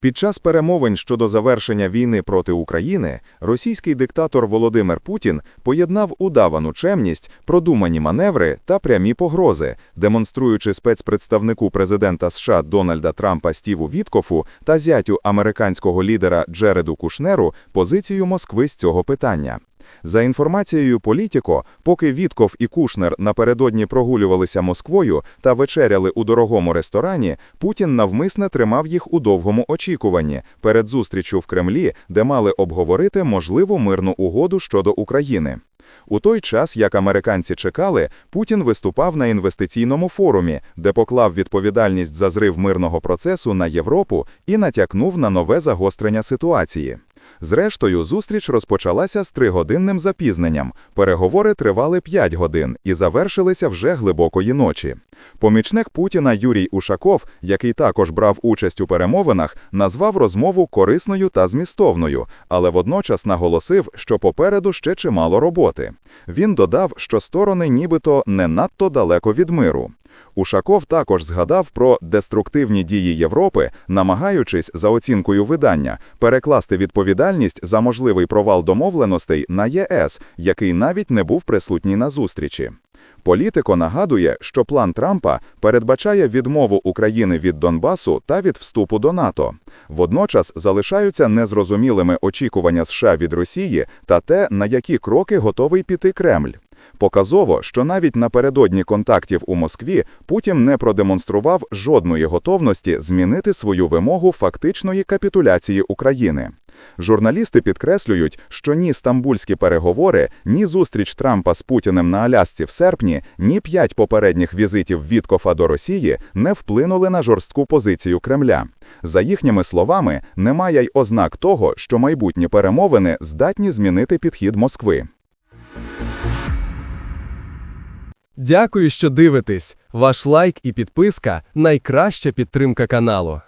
Під час перемовин щодо завершення війни проти України російський диктатор Володимир Путін поєднав удавану чемність, продумані маневри та прямі погрози, демонструючи спецпредставнику президента США Дональда Трампа Стіву Віткофу та зятю американського лідера Джереду Кушнеру позицію Москви з цього питання. За інформацією Політіко, поки Вітков і Кушнер напередодні прогулювалися Москвою та вечеряли у дорогому ресторані, Путін навмисне тримав їх у довгому очікуванні перед зустрічю в Кремлі, де мали обговорити можливу мирну угоду щодо України. У той час, як американці чекали, Путін виступав на інвестиційному форумі, де поклав відповідальність за зрив мирного процесу на Європу і натякнув на нове загострення ситуації. Зрештою, зустріч розпочалася з тригодинним запізненням. Переговори тривали 5 годин і завершилися вже глибокої ночі. Помічник Путіна Юрій Ушаков, який також брав участь у перемовинах, назвав розмову корисною та змістовною, але водночас наголосив, що попереду ще чимало роботи. Він додав, що сторони нібито не надто далеко від миру. Ушаков також згадав про деструктивні дії Європи, намагаючись, за оцінкою видання, перекласти відповідальність за можливий провал домовленостей на ЄС, який навіть не був присутній на зустрічі. Політико нагадує, що план Трампа передбачає відмову України від Донбасу та від вступу до НАТО. Водночас залишаються незрозумілими очікування США від Росії та те, на які кроки готовий піти Кремль. Показово, що навіть напередодні контактів у Москві Путін не продемонстрував жодної готовності змінити свою вимогу фактичної капітуляції України. Журналісти підкреслюють, що ні стамбульські переговори, ні зустріч Трампа з Путіним на Алясці в серпні, ні п'ять попередніх візитів Віткофа до Росії не вплинули на жорстку позицію Кремля. За їхніми словами, немає й ознак того, що майбутні перемовини здатні змінити підхід Москви. Дякую, що дивитесь. Ваш лайк і підписка найкраща підтримка каналу.